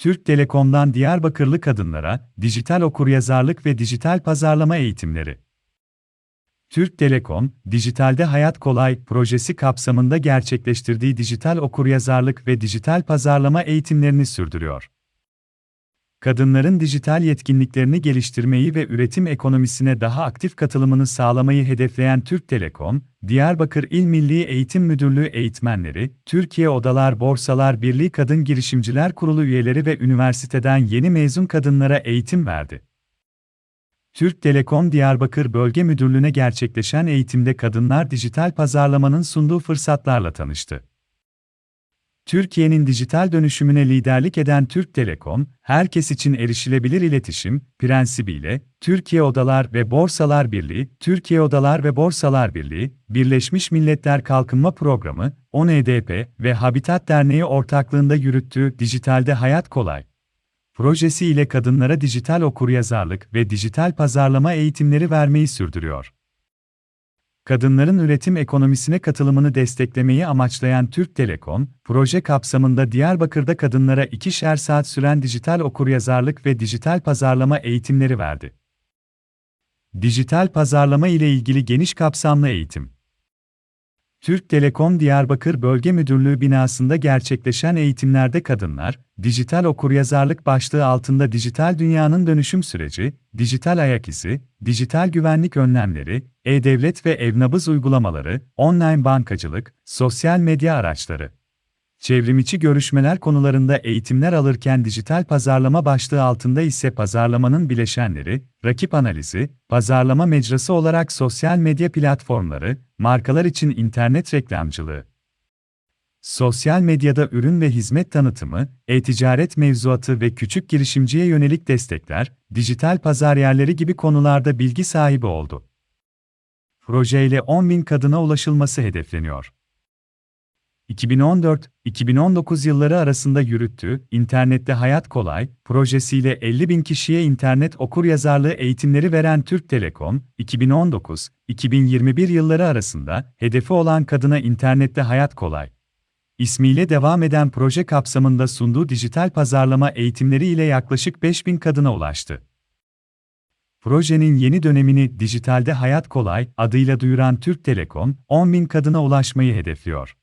Türk Telekom'dan Diyarbakırlı kadınlara dijital okuryazarlık ve dijital pazarlama eğitimleri. Türk Telekom, Dijitalde Hayat Kolay projesi kapsamında gerçekleştirdiği dijital okuryazarlık ve dijital pazarlama eğitimlerini sürdürüyor. Kadınların dijital yetkinliklerini geliştirmeyi ve üretim ekonomisine daha aktif katılımını sağlamayı hedefleyen Türk Telekom, Diyarbakır İl Milli Eğitim Müdürlüğü eğitmenleri, Türkiye Odalar Borsalar Birliği Kadın Girişimciler Kurulu üyeleri ve üniversiteden yeni mezun kadınlara eğitim verdi. Türk Telekom Diyarbakır Bölge Müdürlüğü'ne gerçekleşen eğitimde kadınlar dijital pazarlamanın sunduğu fırsatlarla tanıştı. Türkiye'nin dijital dönüşümüne liderlik eden Türk Telekom, herkes için erişilebilir iletişim prensibiyle Türkiye Odalar ve Borsalar Birliği, Türkiye Odalar ve Borsalar Birliği, Birleşmiş Milletler Kalkınma Programı, ONEDP ve Habitat Derneği ortaklığında yürüttüğü Dijitalde Hayat Kolay. Projesi ile kadınlara dijital okuryazarlık ve dijital pazarlama eğitimleri vermeyi sürdürüyor kadınların üretim ekonomisine katılımını desteklemeyi amaçlayan Türk Telekom, proje kapsamında Diyarbakır'da kadınlara ikişer saat süren dijital okuryazarlık ve dijital pazarlama eğitimleri verdi. Dijital pazarlama ile ilgili geniş kapsamlı eğitim Türk Telekom Diyarbakır Bölge Müdürlüğü binasında gerçekleşen eğitimlerde kadınlar, dijital okuryazarlık başlığı altında dijital dünyanın dönüşüm süreci, dijital ayak izi, dijital güvenlik önlemleri, e-devlet ve e-nabız uygulamaları, online bankacılık, sosyal medya araçları, Çevrimiçi görüşmeler konularında eğitimler alırken dijital pazarlama başlığı altında ise pazarlamanın bileşenleri, rakip analizi, pazarlama mecrası olarak sosyal medya platformları, markalar için internet reklamcılığı, sosyal medyada ürün ve hizmet tanıtımı, e-ticaret mevzuatı ve küçük girişimciye yönelik destekler, dijital pazar yerleri gibi konularda bilgi sahibi oldu. Projeyle 10.000 kadına ulaşılması hedefleniyor. 2014-2019 yılları arasında yürüttüğü İnternette Hayat Kolay projesiyle 50 bin kişiye internet okuryazarlığı eğitimleri veren Türk Telekom, 2019-2021 yılları arasında hedefi olan kadına internette hayat kolay ismiyle devam eden proje kapsamında sunduğu dijital pazarlama eğitimleri ile yaklaşık 5 bin kadına ulaştı. Projenin yeni dönemini Dijitalde Hayat Kolay adıyla duyuran Türk Telekom, 10 bin kadına ulaşmayı hedefliyor.